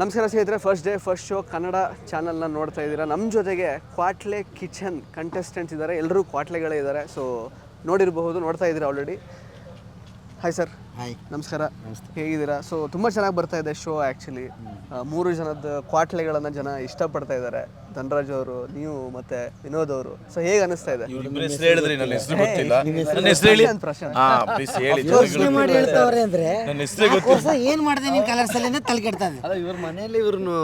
ನಮಸ್ಕಾರ ಸ್ನೇಹಿತರೆ first day first show Kannada ಚಾನಲ್ನ ನೋಡ್ತಾ ಇದ್ದೀರಾ. ನಮ್ಮ ಜೊತೆಗೆ ಕ್ವಾಟ್ಲೆ ಕಿಚನ್ ಕಂಟೆಸ್ಟೆಂಟ್ಸ್ ಇದ್ದಾರೆ. ಎಲ್ಲರೂ ಕ್ವಾಟ್ಲೆಗಳೇ ಇದ್ದಾರೆ. ಸೊ ನೋಡಿರಬಹುದು, ನೋಡ್ತಾ ಇದ್ದೀರಾ ಆಲ್ರೆಡಿ ಹಾಯ್ ಸರ್ ಹಾಯ್ ನಮಸ್ಕಾರ. ಹೇಗಿದ್ದೀರಾ? ಸೊ ತುಂಬ ಚೆನ್ನಾಗಿ ಬರ್ತಾ ಇದೆ ಶೋ ಆ್ಯಕ್ಚುಲಿ ಮೂರು ಜನದ ಕ್ವಾಟ್ಲೆಗಳನ್ನು ಜನ ಇಷ್ಟಪಡ್ತಾ ಇದ್ದಾರೆ. ಧನರಾಜ್ ಅವರು ನೀವು ಮತ್ತೆ ವಿನೋದ್ ಅವರು. ಸೊ ಹೇಗೆ ಅನಿಸ್ತಾ ಇದೆ? ಹೆಸರು ಹೇಳಿದ್ರಿ ನನ್ನ ಹೆಸರು ಗೊತ್ತಿಲ್ಲ. ನನ್ನ ಹೆಸರು ಹೇಳಿ. ಪ್ರಶಾಂತ್. ಹಾ ಪ್ಲೀಸ್ ಹೇಳಿ. ಯೋಚನೆ ಮಾಡಿ ಹೇಳ್ತಾವ್ರೆ ಅಂದ್ರೆ ನನ್ನ ಹೆಸರೇ ನಾಲ್ಕು ವರ್ಷ ಏನ್ ಮಾಡಿದೆ ನೀನ್ ಕಲರ್ಸ್ ಅಲ್ಲಿ ತಲೆ ಕೆಡ್ತಾ ಇದೆ? ಅಲ್ಲ ಇವ್ರ ಮನೆಯಲ್ಲಿ ಇವ್ರನ್ನು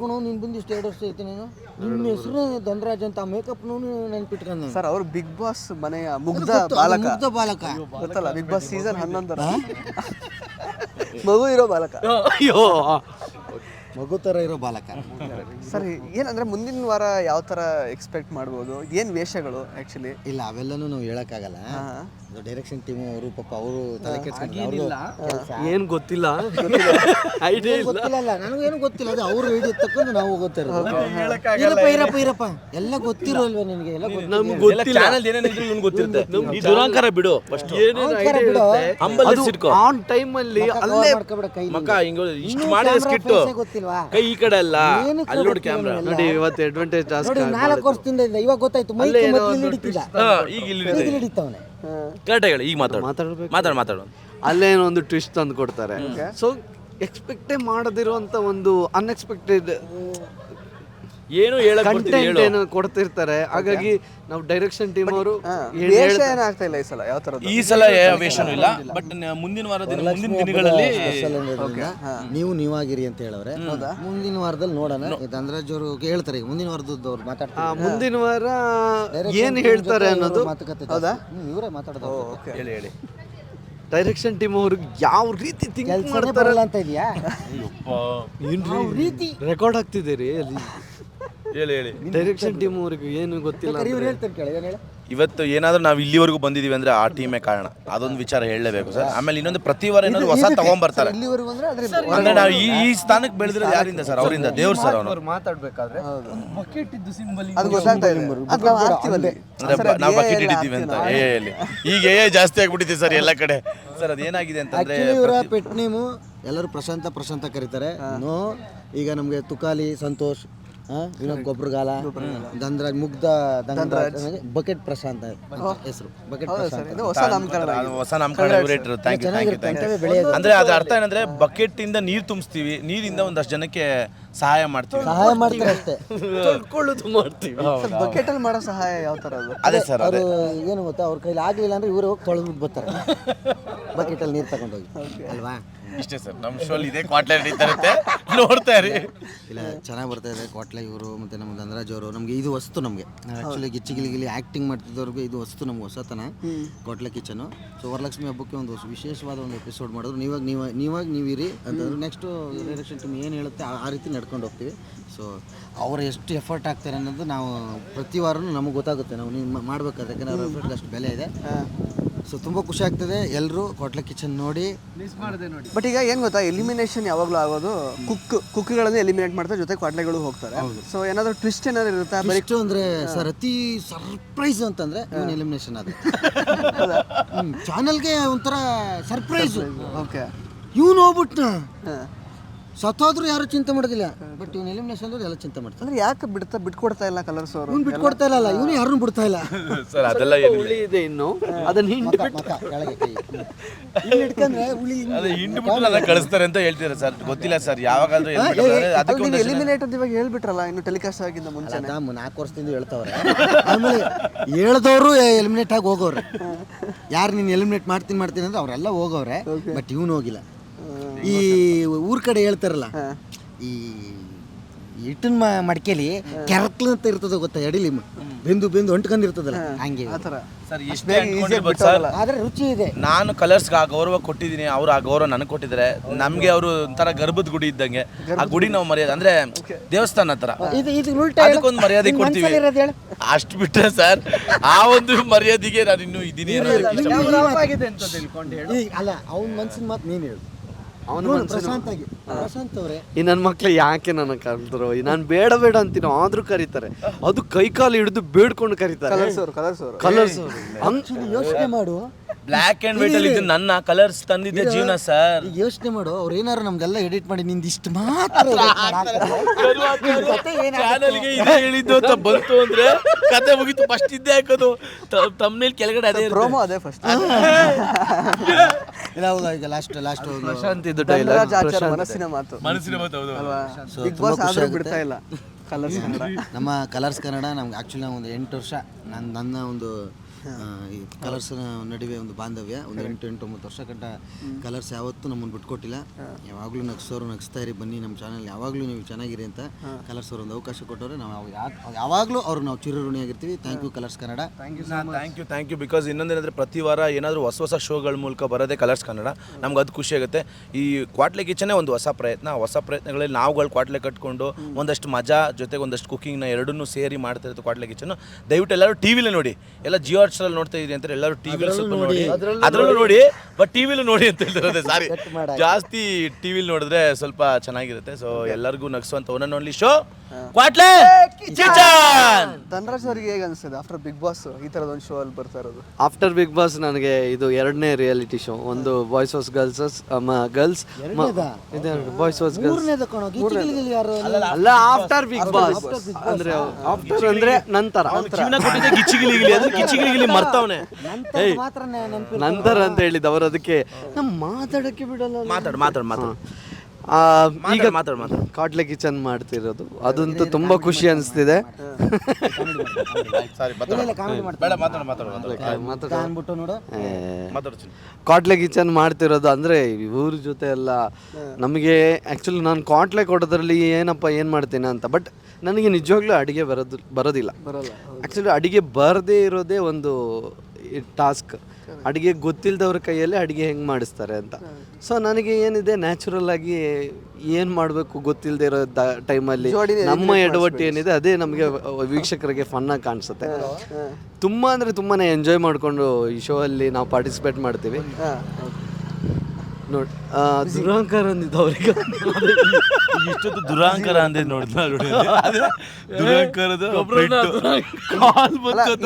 ಕಣೋ ನೀನ್ ಬಂದು ಇಷ್ಟು ಎರಡು ವರ್ಷ ಐತೆ ನೀನು. ನಿನ್ನ ಹೆಸರು ಧನರಾಜ್ ಅಂತ ಮೇಕಪ್ ನೆನ್ಪಿಟ್ಕೊಂಡು ಸರ್ ಅವರು ಬಿಗ್ ಬಾಸ್ ಮನೆಯ ಮುಗ್ಧ ಬಾಲಕ. ಮುಗ್ಧ ಬಾಲಕ. ಗೊತ್ತಲ್ಲ ಬಿಗ್ ಬಾಸ್ ಸೀಸನ್ ಹನ್ನೊಂದರ. ಮಗು ಇರೋ ಬಾಲಕ. ಅಯ್ಯೋ. ಮಗು ಥರ ಇರೋ ಬಾಲಕ. ಸರ್ ಏನಂದ್ರೆ ಮುಂದಿನ ವಾರ ಯಾವ ತರ ಎಕ್ಸ್ಪೆಕ್ಟ್ ಮಾಡ್ಬೋದು? ಏನ್ ವೇಷಗಳು ಆಕ್ಚುಲಿ ಇಲ್ಲ ಅವೆಲ್ಲನೂ ನಾವು ಹೇಳಕ್ಕಾಗಲ್ಲ. ಡೈರೆಕ್ಷನ್ ಟೀಮ್ ಅವರು ಪಾಪ ಅವರು ತಲೆ ಕೆಡ್ಸ್ಕೊಂಡು ಏನ್ ಗೊತ್ತಿಲ್ಲ. ಐಡಿಯಾ ಗೊತ್ತಿಲ್ಲ. ಏನು ಗೊತ್ತಿಲ್ಲ ಅದು ಅವ್ರು ಹಿಡಿದು ತಕೊಂಡು ನಾವು ಗೊತ್ತಿರೋದು. ಇರಪ್ಪ ಇರಪ್ಪ ಇರಪ್ಪ. ಎಲ್ಲ ಗೊತ್ತಿರೋಲ್ವೇ ನಿನಗೆ? ಎಲ್ಲ ನಮ್ಗೆ ಗೊತ್ತಿಲ್ಲ. ಚಾನಲ್ ಏನೇನಿದ್ರು ಇವ್ನು ಗೊತ್ತಿರುತ್ತೆ? ಈ ದುರಾಂಕಾರ ಬಿಡು ಫಸ್ಟ್ ಏನೇನು ಐಡಿಯಾ. ಇರುತ್ತೆ. ಅಂಬಲ್ಲಿ ಆನ್ ಟೈಮ್ ಅಲ್ಲಿ ಅಲ್ಲೇ ಮಕ್ಕ ಹಿಂಗ ಇಷ್ಟು ಮಾಡಿದ ಗೊತ್ತಿಲ್ವಾ? ಕೈ ಈ ಕಡೆ ಅಲ್ಲ. ಅಲ್ಲಿ ನೋಡಿ ಕ್ಯಾಮ್ರಾ? ನೋಡಿ ಇವತ್ತು ಅಡ್ವಾಂಟೇಜ್ ಟಾಸ್ಕ್ ನೋಡಿ ನಾಲ್ಕು ವರ್ಷದಿಂದ ಇಲ್ಲ ಇವಾಗ ಗೊತ್ತಾಯ್ತು ಮೈಕ್ ಮೊದಲು ಹಿಡಿತಿದ್ದ. ಹಾ ಈಗ ಇಲ್ಲಿ ಈಗ ಹಿಡಿತವನೆ. ಕರೆಕ್ಟ್ ಹೇಳಿ ಈಗ ಮಾತಾಡು. ಮಾತಾಡ್ಬೇಕು. ಮಾತಾಡು ಮಾತಾಡು. ಅಲ್ಲೇನೋ ಒಂದು ಟ್ವಿಸ್ಟ್ ತಂದು ಕೊಡ್ತಾರೆ. ಸೊ ಎಕ್ಸ್ಪೆಕ್ಟೇ ಮಾಡದಿರುವಂತ ಒಂದು ಅನ್ಎಕ್ಸ್ಪೆಕ್ಟೆಡ್ ಏನು ಹೇಳಕ್ ಬರ್ತೀನಿ ಕಂಟೆಂಟ್ ಹೇಳು. ಏನು ಕೊಡ್ತಿರ್ತಾರೆ? ಹಾಗಾಗಿ ನಾವು ಡೈರೆಕ್ಷನ್ ಟೀಮ್ ಅವರು ವೇಷ ಏನಾಗ್ತಾ ಇಲ್ಲ ಈ ಸಲ ಯಾವ ತರ ಈ ಸಲ ವೇಷನೂ ಇಲ್ಲ. ಬಟ್ ಮುಂದಿನ ವಾರ ದಿನ ಮುಂದಿನ ದಿನಗಳಲ್ಲಿ ಸ್ಪೆಷಲ್ ನೀವು ನೀವಾಗಿರಿ ಅಂತ ಹೇಳವ್ರೆ. ಮುಂದಿನ ವಾರದಲ್ಲಿ ನೋಡೋಣ. ಧನರಾಜ್ ಅವರು ಹೇಳ್ತಾರೆ. ಈಗ ಮುಂದಿನ ವಾರದ್ದು ಅವ್ರು ಮಾತಾಡ್ತಾರೆ. ಮುಂದಿನ ವಾರ ಏನ್ ಹೇಳ್ತಾರೆ ಅನ್ನೋದು? ಮಾತುಕತೆ ಹೌದಾ? ಇವರೇ ಮಾತಾಡೋದು ಹೇಳಿ ಹೇಳಿ. ಡೈರೆಕ್ಷನ್ ಟೀಮ್ ಅವರು ಯಾವ ರೀತಿ ಥಿಂಕ್ ಮಾಡ್ತಾರಲ್ಲ ಮಾಡ್ತಾರೆ? ಬರಲ್ಲ ಅಂತ ಇದೆಯಾ? ರೀತಿ? ರೆಕಾರ್ಡ್ ಆಗ್ತಿದ್ದೀರಿ ಅಲ್ಲಿ? ಹೇಳಿ ಹೇಳಿ. ಡೈರೆಕ್ಷನ್ ಟೀಮ್ ಅವ್ರಿಗೆ ಏನು ಗೊತ್ತಿಲ್ಲ ಇವ್ರು ಹೇಳ್ತಾರೆ ಕೇಳಿ ಏನು ಹೇಳಿ. ಇವತ್ತು ಏನಾದ್ರೂ ನಾವು ಇಲ್ಲಿವರೆಗೂ ಬಂದಿದೀವಿ ಅಂದ್ರೆ ಆ ಟೀಮೇ ಕಾರಣ. ಅದೊಂದು ವಿಚಾರ ಹೇಳಲೇಬೇಕು ಸರ್. ಆಮೇಲೆ ಇನ್ನೊಂದು ಪ್ರತಿ ವಾರ ಏನಾದ್ರು ಹೊಸ ತಗೊಂಡ್ಬರ್ತಾರೆ ಇಲ್ಲಿವರೆಗೂ ಅಂದ್ರೆ ಅದ್ರ ಅಂದ್ರೆ ನಾವು ಈ ಈ ಸ್ಥಾನಕ್ಕೆ ಬೆಳೆದ್ರೆ ಯಾರಿಂದ ಸರ್? ಅವರಿಂದ? ದೇವ್ರ ಸರ್ ಅವನು. ಮಾತಾಡ್ಬೇಕಾದ್ರೆ ಅದು ಗೊತ್ತಾಗ್ತಾ ಇದೆ. ಅದು ನಾವು ಆಗ್ತೀವಲ್ಲಿ ಅಂದ್ರೆ ನಾವು ಬಕೆಟ್ ಹಿಡಿತೀವಿ ಅಂತ. ಏ ಅಲ್ಲಿ ಈಗ ಏ ಜಾಸ್ತಿ ಆಗ್ಬಿಟ್ಟಿದೆ ಸರ್ ಎಲ್ಲ ಕಡೆ. ಸರ್ ಅದೇನಾಗಿದೆ ಅಂತಂದ್ರೆ ಇವರ ಪೆಟ್ ನೇಮು ಎಲ್ಲರೂ ಪ್ರಶಾಂತ ಪ್ರಶಾಂತ ಕರೀತಾರೆ. ನೋ ಈಗ ನಮಗೆ ತುಕಾಲಿ ಸಂತೋಷ್ ಆ, ಇನ್ನೊಬ್ಬ ಗೊಬ್ಬರಗಾಲ ಧನರಾಜ್ ಮುಗ್ಧ ಧನರಾಜ್ ಬಕೆಟ್ ಪ್ರಶಾಂತ ಹೆಸರು. ಬಕೆಟ್ ಪ್ರಶಾಂತ್ ಇದು ಹೊಸ ನಾಮಕರಣ ಅದು ಹೊಸ ನಾಮಕರಣ ಇವರೇ ಇಟ್ಟರು ಥ್ಯಾಂಕ್ ಯು ಥ್ಯಾಂಕ್ ಯು ಅಂದ್ರೆ ಅದ್ರ ಅರ್ಥ ಏನಂದ್ರೆ ಬಕೆಟ್ ಇಂದ ನೀರು ತುಂಬಿಸ್ತೀವಿ. ನೀರಿಂದ ಒಂದಷ್ಟು ಜನಕ್ಕೆ ಸಹಾಯ ಮಾಡ್ತೀವಿ. ಸಹಾಯ ಮಾಡ್ತಾರೆ ಅಷ್ಟೇ. ತೊಳ್ಕೊಳ್ಳೋದು ಮಾಡ್ತೀವಿ. ಬಕೆಟ್ ಅಲ್ಲಿ ಮಾಡೋ ಸಹಾಯ ಯಾವ ತರ ಅದು? ಅದೇ ಸರ್ ಅವರು ಅದೇ ಏನು ಗೊತ್ತಾ ಅವ್ರ ಕೈಲಿ ಆಗ್ಲಿಲ್ಲ ಅಂದ್ರೆ ಇವರು ಹೋಗಿ ತೊಳೆದು ಬರ್ತಾರೆ. ಬಕೆಟಲ್ಲಿ ನೀರು ತಗೊಂಡೋಗಿ. ಅಲ್ವಾ? ಇಷ್ಟೇ ಸರ್ ನಮ್ಮ ಶೋಲ್ ಇದೆ ಕ್ವಾಟ್ಲೆ ನಡೀತಾ ಇರುತ್ತೆ ನೋಡ್ತಾ ಇರಿ. ಇಲ್ಲ ಚೆನ್ನಾಗಿ ಬರ್ತಾ ಇದೆ ಕ್ವಾಟ್ಲೆ ಇವರು ಮತ್ತೆ ನಮ್ಮ ಧನರಾಜ್ ಅವರು. ನಮಗೆ ಇದು ವಸ್ತು ನಮಗೆ. ಆ್ಯಕ್ಚುಲಿ ಗಿಚ್ಚಿ ಗಿಲಿ ಗಿಲಿ ಆ್ಯಕ್ಟಿಂಗ್ ಮಾಡ್ತಿದ್ದವ್ರಿಗೆ ಇದು ವಸ್ತು ನಮ್ಗೆ ಹೊಸತನ. ಕ್ವಾಟ್ಲೆ ಕಿಚನು ಸೊ ವರಲಕ್ಷ್ಮಿ ಹಬ್ಬಕ್ಕೆ ಒಂದು ವಿಶೇಷವಾದ ಒಂದು ಎಪಿಸೋಡ್ ಮಾಡಿದ್ರು. ನೀವಾಗ ನೀವು ನೀವಾಗ ನೀವಿರಿ ಅಂತಂದ್ರೆ ನೆಕ್ಸ್ಟ್ ಡೈರೆಕ್ಷನ್ ಟೀಮ್ ಏನು ಹೇಳುತ್ತೆ ಆ- ಆ ರೀತಿ ನಡ್ಕೊಂಡು ಹೋಗ್ತೀವಿ. ಸೊ ಅವ್ರು ಎಷ್ಟು ಎಫರ್ಟ್ ಆಗ್ತಾರೆ ಅನ್ನೋದು ನಾವು ಪ್ರತಿ ವಾರನೂ ನಮಗೆ ಗೊತ್ತಾಗುತ್ತೆ. ನಾವು ನೀವು ಮಾಡ್ಬೇಕಾದ್ರೆ ಯಾಕಂದ್ರೆ ಅವ್ರ ಎಫರ್ಟ್ ಅಷ್ಟು ಬೆಲೆ ಇದೆ. ಸೊ ತುಂಬ ಖುಷಿ ಆಗ್ತದೆ. ಎಲ್ಲರೂ ಕೋಟ್ಲೆ ಕಿಚನ್ ನೋಡಿ. ಬಟ್ ಈಗ ಏನು ಗೊತ್ತಾ? ಎಲಿಮಿನೇಷನ್ ಯಾವಾಗಲೂ ಆಗೋದು ಕುಕ್ ಕುಕ್ಗಳನ್ನು ಎಲಿಮಿನೇಟ್ ಮಾಡ್ತಾರೆ. ಜೊತೆ ಕೊಟ್ಲೆಗಳು ಹೋಗ್ತಾರೆ. ಸೊ ಏನಾದ್ರೂ ಟ್ವಿಸ್ಟ್ ಏನಾದ್ರು ಇರುತ್ತಾ? ಬರೀ ಅಂದರೆ ಅಂದ್ರೆ ಸರ್ ಅತಿ ಸರ್ಪ್ರೈಸ್ ಅಂತಂದ್ರೆ ಇವನ್ ಎಲಿಮಿನೇಷನ್ ಅದು ಚಾನಲ್ಗೆ ಒಂಥರ ಸರ್ಪ್ರೈಸ್ ಓಕೆ ಇವನು ಹೋಗ್ಬಿಟ್ನ. ಸತ್ತೋದ್ರು ಯಾರು ಚಿಂತೆ ಮಾಡೋದಿಲ್ಲ. ಬಟ್ ಇವನ್ ಎಲಿಮಿನೇಷನ್ ಅಂದ್ರೆ ಎಲ್ಲ ಚಿಂತೆ ಮಾಡ್ತಾರೆ. ಅಂದ್ರೆ ಯಾಕೆ ಬಿಡ್ತಾ ಬಿಟ್ಕೊಡ್ತಾ ಇಲ್ಲ ಕಲರ್ಸ್ ಅವರು? ಇವ್ನು ಬಿಟ್ಕೊಡ್ತಾ ಇಲ್ಲ ಇವನು ಯಾರನ್ನು ಬಿಡ್ತಾ ಇಲ್ಲ. ಸರ್ ಅದೆಲ್ಲ ಏನು ಹುಳಿ ಇದೆ ಇನ್ನು. ಅದನ್ನ ಹಿಂಡಿ ಮಕ, ಕೆಳಗೆ ಕೈ. ಇಲ್ಲಿ ಹಿಡ್ಕಂದ್ರೆ ಹುಳಿ ಹಿಂಗೆ. ಹಿಂಡಿ ಹಿಂಡು ಬಿಟ್ಟು ನನ್ನ ಕಳಿಸ್ತಾರೆ ಅಂತ ಹೇಳ್ತೀರಾ ಸರ್? ಗೊತ್ತಿಲ್ಲ ಸರ್ ಯಾವಾಗಾದ್ರೂ ಹೇಳ್ಬಿಟ್ರೆ ಅದಕ್ಕೆ ಒಂದು ಎಲಿಮಿನೇಟ್ ಅಂತ ಇವಾಗ ಹೇಳ್ಬಿಟ್ರಲ್ಲ ಇನ್ನು ಟೆಲಿಕಾಸ್ಟ್ ಆಗಿಂದ ಮುಂಚೆ ಅದಾಮ್ ನಾಲ್ಕು ವರ್ಷದಿಂದ ಹೇಳ್ತಾವ್ರೆ. ಆಮೇಲೆ ಹೇಳ್ದವರು ಎಲಿಮಿನೇಟ್ ಆಗಿ ಹೋಗೋರು. ಯಾರು ನೀನು ಎಲಿಮಿನೇಟ್ ಮಾಡ್ತೀನಿ ಮಾಡ್ತೀನಿ ಅಂದ್ರೆ ಅವರೆಲ್ಲ ಹೋಗೋರೆ. ಬಟ್ ಇವನು ಹೋಗಿಲ್ಲ. ಈ ಊರ್ ಕಡೆ ಹೇಳ್ತಾರಲ್ಲ ಈ ಹಿಟ್ಟಿನ ಮಡಿಕೆಲಿ ಕೆರಕ್ಲ ಅಂತ ಇರ್ತದೆ ಗೊತ್ತಾ ಎಡಿಲಿ ಬೆಂದು ಬೆಂದು ಅಂಟ್ಕೊಂಡಿರ್ತದಲ್ಲ ಹಂಗೆ. ಸರ್ ಎಷ್ಟೇ ಅನ್ಕೊಂಡಿರ್ಬೋದು ಸರ್. ಆದ್ರೆ ರುಚಿ ಇದೆ. ನಾನು ಕಲರ್ಸ್ಗೆ ಆ ಗೌರವ ಕೊಟ್ಟಿದ್ದೀನಿ ಅವ್ರು ಆ ಗೌರವ ನನಗೆ ಕೊಟ್ಟಿದ್ದಾರೆ. ನಮಗೆ ಅವರು ಒಂಥರ ಗರ್ಭದ ಗುಡಿ ಇದ್ದಂಗೆ. ಆ ಗುಡಿ. ನಾವು ಮರ್ಯಾದೆ ಅಂದ್ರೆ ದೇವಸ್ಥಾನ ಹತ್ರ. ಇದು ಇದು ಉಲ್ಟಾ ಹೇಳು. ಅದಕ್ಕೊಂದು ಮರ್ಯಾದೆ ಕೊಡ್ತೀವಿ. ಅಷ್ಟು ಬಿಟ್ರೆ ಸರ್ ಆ ಒಂದು ಮರ್ಯಾದೆಗೆ ನಾನು ಇನ್ನೂ ಇದ್ದೀನಿ ಅಲ್ಲ ಅವ್ನ ಮನ್ಸಿನ ಮಾತು ನೀನು ಹೇಳು. ಅವನ ನೋಡು, ಪ್ರಶಾಂತ್ ಆಗಿ ಪ್ರಶಾಂತ್ ಅವರೇ. ಈ ನನ್ನ ಮಕ್ಳು ಯಾಕೆ ನನ್ನ ಕರೆದ್ರು? ನಾನು ಬೇಡ ಬೇಡ ಅಂತೀನಿ ಆದ್ರೂ ಕರೀತಾರೆ. ಅದು ಕೈ ಕಾಲು ಹಿಡಿದು ಬೇಡ್ಕೊಂಡು ಕರೀತಾರೆ. ಕಲರ್ಸ್ ಅವರು ಕಲರ್ಸ್ ಅವರು. ಕಲರ್ಸ್ ಯೋಚನೆ ಮಾಡು. ಬ್ಲ್ಯಾಕ್ ಅಂಡ್ ವೈಟ್ ಅಲ್ಲಿ ನನ್ನ ಕಲರ್ಸ್ ತಂದಿದ್ದೆ ಜೀವನ ಸರ್ ಯೋಚನೆ ಮಾಡು ಅವ್ರು ಏನಾರು ನಮ್ದೆಲ್ಲ ಎಡಿಟ್ ಮಾಡಿ ನಿಂದ ಇಷ್ಟು ಮಾತ್ರ? ಚಾನಲ್ಗೆ ಇದೇ ಹೇಳಿದ್ದು ಅಂತ ಬಂತು ಅಂದ್ರೆ ಕತೆ ಮುಗೀತು ಫಸ್ಟ್ ಇದ್ದೇ ಹಾಕೋದು. ತಮ್ಮನೇಲಿ ಕೆಳಗಡೆ ಅದೇ. ಪ್ರೋಮೋ ಅದೇ ಫಸ್ಟ್ ಇಲ್ಲ ಹೌದಾ ಈಗ ಲಾಸ್ಟ್ ಲಾಸ್ಟ್ ಪ್ರಶಾಂತ್ ಇದು ಧನರಾಜ್ ಆಚಾರ್ ಮನಸ್ಸಿನ ಮಾತು. ಮನಸ್ಸಿನ ಮಾತು ಹೌದು ಅಲ್ವಾ? ಬಿಗ್ ತುಂಬಾ ಬಾಸ್ ಖುಷಿ ಆದ್ರೂ ಆಗುತ್ತೆ. ಬಿಡ್ತಾ ಇಲ್ಲ ಕಲರ್ಸ್ ಕನ್ನಡ. ನಮ್ಮ ಕಲರ್ಸ್ ಕನ್ನಡ ನಮ್ಗೆ ಆ್ಯಕ್ಚುಲಿ ಒಂದು ಎಂಟು ವರ್ಷ ನನ್ನ ನನ್ನ ಒಂದು ಈ ಕಲರ್ಸ್ ನಡುವೆ ಒಂದು ಬಾಂಧವ್ಯ. ಒಂದು ಎಂಟು ಎಂಟು ಒಂಬತ್ತು ವರ್ಷ ಗಂಟ ಕಲರ್ಸ್ ಯಾವತ್ತೂ ನಮ್ಮನ್ನು ಬಿಟ್ಕೊಟ್ಟಿಲ್ಲ. ಯಾವಾಗಲೂ ನಗ್ಸೋರು ನಗಿಸ್ತಾ ಇರಿ ಬನ್ನಿ ನಮ್ಮ ಚಾನಲ್ ಯಾವಾಗಲೂ ನೀವು ಚೆನ್ನಾಗಿರಿ ಅಂತ ಕಲರ್ಸ್ ಅವರು ಒಂದು ಅವಕಾಶ ಕೊಟ್ಟವ್ರೆ. ನಾವು ಯಾವ- ಯಾವಾಗಲೂ ಅವ್ರು ನಾವು ಚಿರಋಣಿಯಾಗಿರ್ತೀವಿ. Thank you Colors Kannada. Thank you thank you because ಇನ್ನೊಂದೇನಂದ್ರೆ ಪ್ರತಿ ವಾರ ಏನಾದರೂ ಹೊಸ ಹೊಸ ಶೋಗಳ ಮೂಲಕ ಬರೋದೇ ಕಲರ್ಸ್ ಕನ್ನಡ. ನಮ್ಗೆ ಅದು ಖುಷಿ ಆಗುತ್ತೆ. ಈ ಕ್ವಾಟ್ಲೆ ಕಿಚನೇ ಒಂದು ಹೊಸ ಪ್ರಯತ್ನ. ಹೊಸ ಪ್ರಯತ್ನಗಳಲ್ಲಿ ನಾವುಗಳು ಕ್ವಾಟ್ಲೆ ಕಟ್ಕೊಂಡು ಒಂದಷ್ಟು ಮಜಾ ಜೊತೆಗೆ ಒಂದಷ್ಟು ಕುಕಿಂಗ್ನ ಎರಡನ್ನೂ ಸೇರಿ ಮಾಡ್ತಾ ಇರುತ್ತೆ ಕ್ವಾಟ್ಲೆ ಕಿಚನ್ ದಯವಿಟ್ಟು ಎಲ್ಲರೂ ಟಿ ವಿಲೇ ನೋಡಿ. ಎಲ್ಲ ಜಿಯೋ ಹಾಟ್ಸ್ಟರಲ್ಲಿ ನೋಡ್ತಾ ಇದ್ದೀರಿ ಅಂತ ಎಲ್ಲರೂ ಟಿವಿ ವಿಲಿ ಸ್ವಲ್ಪ ನೋಡಿ. ಅದರಲ್ಲೂ ನೋಡಿ. ಬಟ್ ಟಿವಿಲೂ ನೋಡಿ ಅಂತ ಹೇಳ್ತಾರೆ ಸಾರಿ ಜಾಸ್ತಿ ಟಿವಿಲಿ ನೋಡಿದ್ರೆ ಸ್ವಲ್ಪ ಚೆನ್ನಾಗಿರುತ್ತೆ. ಸೊ ಎಲ್ಲರಿಗೂ ನಗಿಸುವಂತ one and only show Kwatle kitchen. Dhanraj ಅವರಿಗೆ ಹೇಗೆ ಅನಿಸ್ತದೆ ಆಫ್ಟರ್ ಬಿಗ್ ಬಾಸ್ ಈ ಥರದ ಒಂದು ಶೋ ಅಲ್ಲಿ ಬರ್ತಾ ಇರೋದು? ಆಫ್ಟರ್ ಬಿಗ್ ಬಾಸ್ ನನಗೆ ಇದು ಎರಡನೇ ರಿಯಾಲಿಟಿ ಶೋ ಒಂದು boys vs girls girls boys vs girls ಅಲ್ಲ? ಆಫ್ಟರ್ ಬಿಗ್ ಬಾಸ್ ಅಂದ್ರೆ ಆಫ್ಟರ್ ಅಂದ್ರೆ ನಂತರ. ಗಿಚ್ಚಿಗಿಲಿಗಿಲಿ ಮರ್ತವನೆ. ನಂತರ ಮಾತ್ರ ನಂತರ ಅಂತ ಹೇಳಿದ ಅವರು ಅದಕ್ಕೆ. ನಮ್ಮ ಮಾತಾಡಕ್ಕೆ ಬಿಡಲ್ಲ ಮಾತಾಡು ಮಾತಾಡು ಮಾತಾಡು. ಈಗ ಮಾತಾಡು ಮಾತಾಡು. ಕಾಟ್ಲೆ ಕಿಚನ್ ಮಾಡ್ತಿರೋದು. ಅದಂತೂ ತುಂಬಾ ಖುಷಿ ಅನಿಸ್ತಿದೆ. ಸಾರಿ ಬೇಡ ಮಾತಾಡು ಮಾತಾಡು ಮಾತಾಡು. ಅಂದ್ಬಿಟ್ಟು ನೋಡು. ಮಾತಾಡು ಚಿನ್ನು. ಕಾಟ್ಲೆ ಕಿಚನ್ ಮಾಡ್ತಿರೋದು ಅಂದ್ರೆ ಇವ್ರ ಜೊತೆ ಎಲ್ಲ ನಮಗೆ ಆ್ಯಕ್ಚುಲಿ ನಾನು ಕಾಟ್ಲೆ ಕೊಡೋದ್ರಲ್ಲಿ ಏನಪ್ಪ ಏನು ಮಾಡ್ತೀನಿ ಅಂತ. ಬಟ್ ನನಗೆ ನಿಜವಾಗ್ಲೂ ಅಡುಗೆ ಬರೋದು ಬರೋದಿಲ್ಲ. ಬರಲ್ಲ ಆ್ಯಕ್ಚುಲಿ ಅಡುಗೆ ಬರದೇ ಇರೋದೇ ಒಂದು ಟಾಸ್ಕ್ ಅಡುಗೆ ಗೊತ್ತಿಲ್ಲದವ್ರ ಕೈಯಲ್ಲಿ ಅಡುಗೆ ಹೆಂಗೆ ಮಾಡಿಸ್ತಾರೆ ಅಂತ. ಸೊ ನನಗೆ ಏನಿದೆ ನ್ಯಾಚುರಲ್ ಆಗಿ ಏನು ಮಾಡಬೇಕು ಗೊತ್ತಿಲ್ಲದೆ ಇರೋ ಟೈಮಲ್ಲಿ ಜೋಡಿನೇ ನಮ್ಮ ಎಡವಟ್ಟು ಏನಿದೆ ಅದೇ ನಮಗೆ ವೀಕ್ಷಕರಿಗೆ ಫನ್ನಾಗಿ ಕಾಣಿಸುತ್ತೆ. ತುಂಬ ಅಂದರೆ ತುಂಬಾ ಎಂಜಾಯ್ ಮಾಡಿಕೊಂಡು ಈ ಶೋ ಅಲ್ಲಿ ನಾವು ಪಾರ್ಟಿಸಿಪೇಟ್ ಮಾಡ್ತೀವಿ. ನೋಡಿ. ದುರಹಂಕಾರ ಅಂದಿದ್ದು ಅವ್ರಿಗೆ. ಇಷ್ಟೊತ್ತು ದುರಾಂಕಾರ ಅಂದೆ ನೋಡಿದ್ನ ನೋಡಿ ದುರಾಂಕಾರದ ಕಾಲ್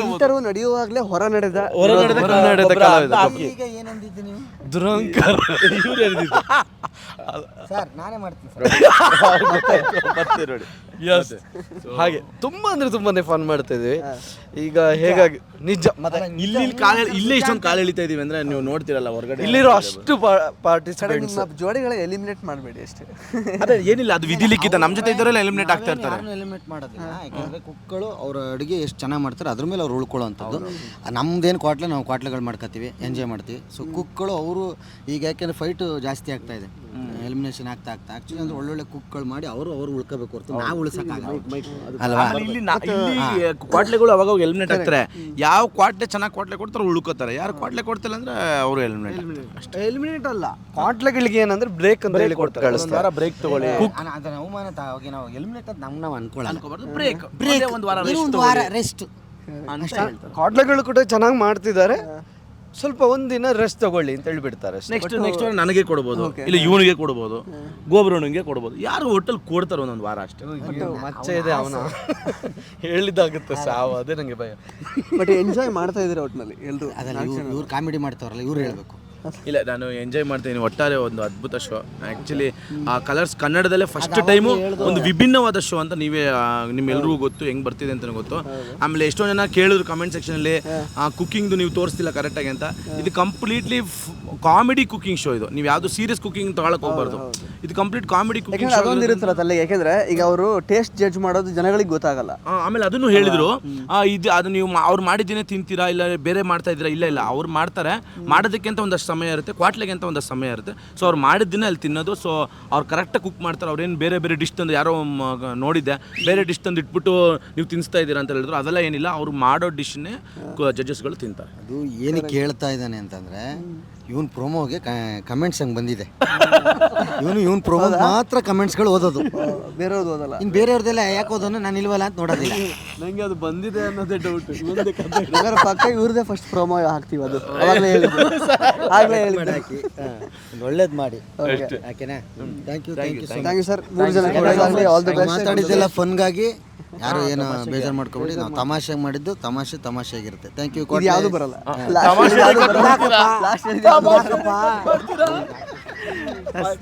ಇಂಟರ್ವ್ಯೂ ನಡೆಯುವಾಗಲೇ ಹೊರ ನಡೆದ ಹೊರ ನಡೆದ ಹೊರ ನಡೆದ ಕಲಾವಿದ. ಈಗ ಏನಂದಿದ್ದು ನೀವು? ದುರಾಂಕಾರ. ಇವ್ರು ಹೇಳ್ದಿದ್ದು. ಸರ್ ನಾನೇ ಮಾಡ್ತೀನಿ ಸರ್ ಮತ್ತೆ ನೋಡಿ. ಎಸ್ ಹಾಗೆ ತುಂಬಾ ಅಂದ್ರೆ ತುಂಬಾನೇ ಫನ್ ಮಾಡ್ತಾ ಇದೀವಿ ಈಗ ಹೇಗಾಗಿ ನಿಜ. ಮತ್ತೆ ಇಲ್ಲಿ ಇಲ್ಲಿ ಕಾಲ ಇಲ್ಲೇ ಇಷ್ಟೊಂದು ಕಾಲು ಎಳಿತಾ ಇದೀವಿ ಅಂದ್ರೆ ನೀವು ನೋಡ್ತಿರಲ್ಲ ಹೊರಗಡೆ ಇಲ್ಲಿರೋ ಅಷ್ಟು ಪಾರ್ಟಿಸಿಪೆಂಟ್ಸ್ ನಿಮ್ಮ ಜೋಡಿಗಳ ಎಲಿಮಿನೇಟ್ ಮಾಡಬೇಡಿ ಅಷ್ಟೇ. ಅದೇ ಏನಿಲ್ಲ ಅದು ವಿಧಿ ಲಿಖಿತ. ನಮ್ಮ ಜೊತೆ ಇದ್ದವರೆಲ್ಲ ಎಲಿಮಿನೇಟ್ ಆಗ್ತಾ ಇರ್ತಾರೆ. ಎಲಿಮಿನೇಟ್ ಮಾಡೋದಿಲ್ಲ. ಯಾಕಂದ್ರೆ ಕುಕ್ಗಳು ಅವ್ರ ಅಡುಗೆ ಎಷ್ಟು ಚೆನ್ನಾಗಿ ಮಾಡ್ತಾರೆ ಅದ್ರ ಮೇಲೆ ಅವ್ರು ಉಳ್ಕೊಳ್ಳೋವಂಥದ್ದು ನಮ್ದೇನು ಕ್ವಾಟ್ಲೆ ನಾವು ಕ್ವಾಟ್ಲೆಗಳು ಮಾಡ್ಕೋತೀವಿ ಎಂಜಾಯ್ ಮಾಡ್ತೀವಿ. ಸೊ ಕುಕ್ಗಳು ಅವರು ಈಗ ಯಾಕೆಂದ್ರೆ ಫೈಟ್ ಜಾಸ್ತಿ ಆಗ್ತಾ ಇದೆ. ಎಲಿಮಿನೇಷನ್ ಆಗ್ತಾ ಆಗ್ತಾ ಆಕ್ಚುಲಿ ಅಂದ್ರೆ ಒಳ್ಳೊಳ್ಳೆ ಕುಕ್ಗಳು ಮಾಡಿ ಅವರು ಅವ್ರು ಉಳ್ಕೋಬೇಕು ಹೊರತು ನಾವು ಉಳಿಸೋಕ್ಕಾಗಲ್ಲ. ಅಲ್ವಾ? ಇಲ್ಲಿ ನಾ- ಇಲ್ಲಿ ಕ್ವಾಟ್ಲೆಗಳು ಅವಾಗ ಎಲಿಮಿನೇಟ್ ಆಗ್ತಾರೆ. ಯಾವ ಕ್ವಾಟ್ಲೆ ಚೆನ್ನಾಗಿ ಕ್ವಾಟ್ಲೆ ಕೊಡ್ತಾರೆ ಉಳ್ಕೋತಾರೆ. ಯಾರು ಕ್ವಾಟ್ಲೆ ಕೊಡ್ತಿಲ್ಲ ಅಂದ್ರೆ ಅವರು ಎಲಿಮಿನೇಟ್ ಎಲಿಮಿನೇಟ್ ಅಲ್ಲ. ಕ್ವಾಟ್ಲೆಗಳಿಗೆ ಏನಂದ್ರೆ ಬ್ರೇಕ್ ಅಂತ ಹೇಳಿ ಕೊಡ್ತಾರೆ. ಕಳಿಸ್ತಾರೆ ಬ್ರೇಕ್ ತಗೊಳ್ಳಿ. ಅದನ್ನ ಅವಮಾನ ಹೋಗಿ ನಾವು ಎಲಿಮಿನೇಟ್ ಅಂತ ನಮ್ಗೆ ನಾವು ಅನ್ಕೊಳ್ಳಲ್ಲ ಬ್ರೇಕ್ ಬ್ರೇಕ್ ಒಂದು ವಾರ ಒಂದು ವಾರ ರೆಸ್ಟ್ ಕಾಟ್ಲೆಗಳು ಕೂಡ ಚೆನ್ನಾಗಿ ಮಾಡ್ತಿದ್ದಾರೆ. ಸ್ವಲ್ಪ ಒಂದಿನ ರೆಸ್ಟ್ ತಗೊಳ್ಳಿ ಅಂತ ಹೇಳಿಬಿಡ್ತಾರೆ ಅಷ್ಟೇ. ನೆಕ್ಸ್ಟ್ ನೆಕ್ಸ್ಟ್ ವಾರ ನನಗೆ ಕೊಡ್ಬೋದು. ಇಲ್ಲ ಇವನಿಗೆ ಕೊಡ್ಬೋದು. ಗೋಬ್ರವನಿಗೆ ಕೊಡ್ಬೋದು. ಯಾರು ಹೋಟೆಲ್ ಕೊಡ್ತಾರೆ ಒಂದೊಂದು ವಾರ ಅಷ್ಟೇ? ಮಚ್ಚೆ ಇದೆ ಅವನ. ಹೇಳಿದಾಗುತ್ತೆ ಸಾವು ಅದೇ ನನಗೆ ಭಯ. ಬಟ್ ಎಂಜಾಯ್ ಮಾಡ್ತಾ ಇದ್ದಾರೆ ಒಟ್ಟಿನಲ್ಲಿ ಎಲ್ಲರೂ ಅದನ್ನು ಇವ್ರು ಇವ್ರು ಕಾಮಿಡಿ ಮಾಡ್ತಾರಲ್ಲ ಇವ್ರು ಹೇಳ್ಬೇಕು. ಇಲ್ಲ ನಾನು ಎಂಜಾಯ್ ಮಾಡ್ತೀನಿ. ಒಟ್ಟಾರೆ ಒಂದು ಅದ್ಭುತ ಶೋ ಆ್ಯಕ್ಚುಲಿ ಆ ಕಲರ್ಸ್ ಕನ್ನಡದಲ್ಲೇ ಫಸ್ಟ್ ಟೈಮು ಒಂದು ವಿಭಿನ್ನವಾದ ಶೋ ಅಂತ ನೀವೇ ನಿಮ್ಮೆಲ್ಲರಿಗೂ ನಿಮ್ಮೆಲ್ರಿಗೂ ಗೊತ್ತು ಹೆಂಗೆ ಬರ್ತಿದೆ ಅಂತ ಗೊತ್ತು. ಆಮೇಲೆ ಎಷ್ಟೋ ಜನ ಕೇಳಿದ್ರು ಕಮೆಂಟ್ ಸೆಕ್ಷನಲ್ಲಿ ಕುಕ್ಕಿಂಗ್ದು ನೀವು ತೋರಿಸ್ತಿಲ್ಲ ಕರೆಕ್ಟಾಗಿ ಅಂತ. ಇದು ಕಂಪ್ಲೀಟ್ಲಿ ಕಾಮಿಡಿ ಕುಕಿಂಗ್ ಶೋ ಇದು. ನೀವು ಯಾವುದು ಸೀರಿಯಸ್ ಕುಕಿಂಗ್ ತಗೊಳಕ್ ಹೋಗ್ಬಾರ್ದು. ಇದು ಕಂಪ್ಲೀಟ್ ಕಾಮಿಡಿ ಕುಕಿಂಗ್ ಯಾಕಂದ್ರೆ ಅದೊಂದು ಇರುತ್ತಲ್ಲ ತಲೆ ಯಾಕೆಂದ್ರೆ ಈಗ ಅವರು ಟೇಸ್ಟ್ ಜಡ್ಜ್ ಮಾಡೋದು ಜನಗಳಿಗೆ ಗೊತ್ತಾಗಲ್ಲ. ಆಮೇಲೆ ಅದನ್ನು ಹೇಳಿದ್ರು. ಆ, ಇದು ಅದು ನೀವು ಮಾ- ಅವ್ರು ಮಾಡಿದ್ದೇನೆ ತಿಂತೀರಾ ಇಲ್ಲ ಬೇರೆ ಮಾಡ್ತಾ ಇದ್ದೀರಾ? ಇಲ್ಲ ಇಲ್ಲ. ಅವ್ರು ಮಾಡ್ತಾರೆ. ಮಾಡೋದಕ್ಕೆ ಅಂತ ಒಂದಷ್ಟು ಸಮಯ ಇರುತ್ತೆ ಕ್ವಾಟ್ಲಿಗೆ ಅಂತ ಒಂದಷ್ಟು ಸಮಯ ಇರುತ್ತೆ. ಸೊ ಅವ್ರು ಮಾಡಿದ್ದೀನಿ ಅಲ್ಲಿ ತಿನ್ನೋದು. ಸೊ ಅವ್ರು ಕರೆಕ್ಟಾಗಿ ಕುಕ್ ಮಾಡ್ತಾರೆ. ಅವ್ರೇನು ಬೇರೆ ಬೇರೆ ಡಿಶ್ ತಂದು ಯಾರೋ ಮ- ನೋಡಿದ್ದೆ. ಬೇರೆ ಡಿಶ್ ತಂದು ಇಟ್ಬಿಟ್ಟು ನೀವು ತಿನ್ನಿಸ್ತಾ ಇದ್ದೀರಾ ಅಂತ ಹೇಳಿದ್ರು. ಅದೆಲ್ಲ ಏನಿಲ್ಲ. ಅವ್ರು ಮಾಡೋ ಡಿಶ್ನೇ ಜಡ್ಜಸ್ಗಳು ತಿಂತಾರೆ. ಅದು ಏನಕ್ಕೆ ಹೇಳ್ತಾ ಇದ್ದಾನೆ ಅಂತಂದ್ರೆ ಇವನ್ ಪ್ರೋಮೋಗೆ ಕಮೆಂಟ್ಸ್ ಹಂಗೆ ಬಂದಿದೆ. ಇವನು ಇವನ್ ಪ್ರೊಮೋ ಮಾತ್ರ ಕಮೆಂಟ್ಸ್ಗಳು ಓದೋದು. ಬೇರೆಯವ್ರದ್ದು ಓದಲ್ಲ? ಇನ್ನು ಬೇರೆಯವ್ರದೆಲ್ಲ ಯಾಕೆ ಓದೋನು ನಾನು ಇಲ್ವಲ್ಲ ಅಂತ ನೋಡೋದಿಲ್ಲ. ನಂಗೆ ಅದು ಬಂದಿದೆ ಅನ್ನೋದೇ ಡೌಟ್ ಹಾಗಾದ್ರೆ ಪಕ್ಕ ಇವ್ರದೇ ಫಸ್ಟ್ ಪ್ರೋಮೋ ಹಾಕ್ತೀವಿ ಅದು. ಆಗ್ಲೇ ಹೇಳಿದ್ದು. ಆಗ್ಲೇ ಹಾಕಿ ಒಳ್ಳೇದು ಮಾಡಿ. ಓಕೆನಾ thank you thank you thank you sir ಮೂರು ಜನ ಆಲ್ ದಿ ಬೆಸ್ಟ್ ಮಾತಾಡಿದ್ದೆಲ್ಲ ಫನ್ಗಾಗಿ ಯಾರು ಏನು ಬೇಜಾರು ಮಾಡ್ಕೊಬೇಡಿ ನಾವು ತಮಾಷೆ ಮಾಡಿದ್ದು ತಮಾಷೆ ತಮಾಷೆ ಆಗಿರುತ್ತೆ ಥ್ಯಾಂಕ್ ಯು ಇದು ಯಾವುದು ಬರಲ್ಲ?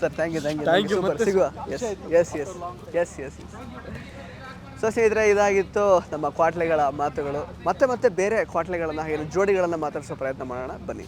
Sir thank you thank you ಸಿಗುವ? Yes yes yes yes yes so ಸ್ನೇಹಿತರೆ ಇದಾಗಿತ್ತು ನಮ್ಮ ಕ್ವಾಟ್ಲೆಗಳ ಮಾತುಗಳು. ಮತ್ತೆ ಮತ್ತೆ ಬೇರೆ ಕ್ವಾಟ್ಲೆಗಳನ್ನು ಹಾಗೆ ಜೋಡಿಗಳನ್ನು ಮಾತಾಡಿಸೋ ಪ್ರಯತ್ನ ಮಾಡೋಣ. ಬನ್ನಿ.